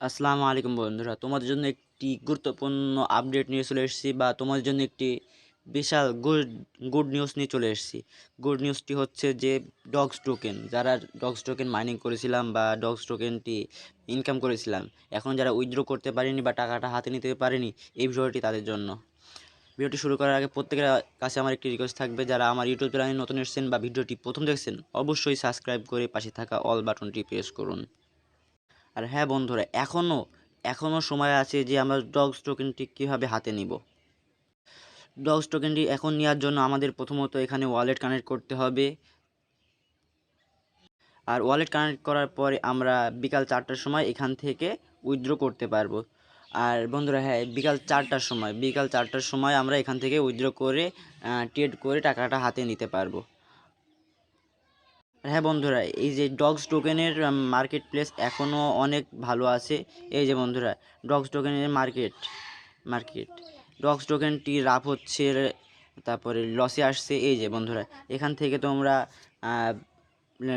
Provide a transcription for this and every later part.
আসসালামু আলাইকুম বন্ধুরা, তোমাদের জন্য একটি গুরুত্বপূর্ণ আপডেট নিয়ে চলে এসেছি বা তোমাদের জন্য একটি বিশাল গুড গুড নিউজ নিয়ে চলে এসেছি। গুড নিউজটি হচ্ছে যে ডগস টোকেন যারা ডগস টোকেন মাইনিং করেছিলাম বা ডগস টোকেনটি ইনকাম করেছিলাম, এখন যারা উইথড্র করতে পারেনি বা টাকাটা হাতে নিতে পারেনি, এই ভিডিওটি তাদের জন্য। ভিডিওটি শুরু করার আগে প্রত্যেকের কাছে আমার একটি রিকোয়েস্ট থাকবে, যারা আমার ইউটিউব চ্যানেলে নতুন এসেছেন বা ভিডিওটি প্রথম দেখছেন, অবশ্যই সাবস্ক্রাইব করে পাশে থাকা অল বাটনটি প্রেস করুন। আর হ্যাঁ বন্ধুরা এখনও এখনও সময় আছে যে আমরা ডগস টোকেনটি কীভাবে হাতে নিব। ডগস টোকেনটি এখন নেওয়ার জন্য আমাদের প্রথমত এখানে ওয়ালেট কানেক্ট করতে হবে। আর ওয়ালেট কানেক্ট করার পরে আমরা বিকাল চারটার সময় এখান থেকে উইথড্র করতে পারব। আর বন্ধুরা হ্যাঁ বিকাল চারটার সময়, বিকাল চারটার সময় আমরা এখান থেকে উইথড্র করে ট্রেড করে টাকাটা হাতে নিতে পারব। হ্যাঁ বন্ধুরা, এই যে ডগস টোকেনের মার্কেট প্লেস এখনও অনেক ভালো আছে। এই যে বন্ধুরা, ডগস টোকেনের মার্কেট মার্কেট ডগস টোকেনটি রাফ হচ্ছে, তারপরে লসে আসছে। এই যে বন্ধুরা, এখান থেকে তোমরা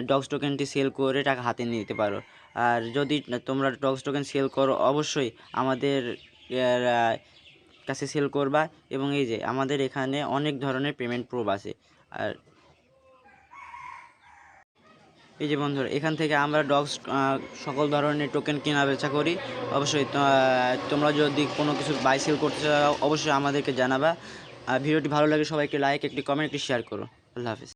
ডগস টোকেনটি সেল করে টাকা হাতে নিয়ে নিতে পারো। আর যদি তোমরা ডগস টোকেন সেল করো, অবশ্যই আমাদের কাছে সেল করবা। এবং এই যে আমাদের এখানে অনেক ধরনের পেমেন্ট প্রুফ আছে। আর এই যে বন্ধুরা, এখান থেকে আমরা ডগস সকল ধরনের টোকেন কেনা বেচা করি। অবশ্যই তোমরা যদি কোনো কিছু বাই সেল করতে চাও, অবশ্যই আমাদেরকে জানাবা। ভিডিওটি ভালো লাগে, সবাইকে লাইক একটি কমেন্ট একটি শেয়ার করো। আল্লাহ হাফিজ।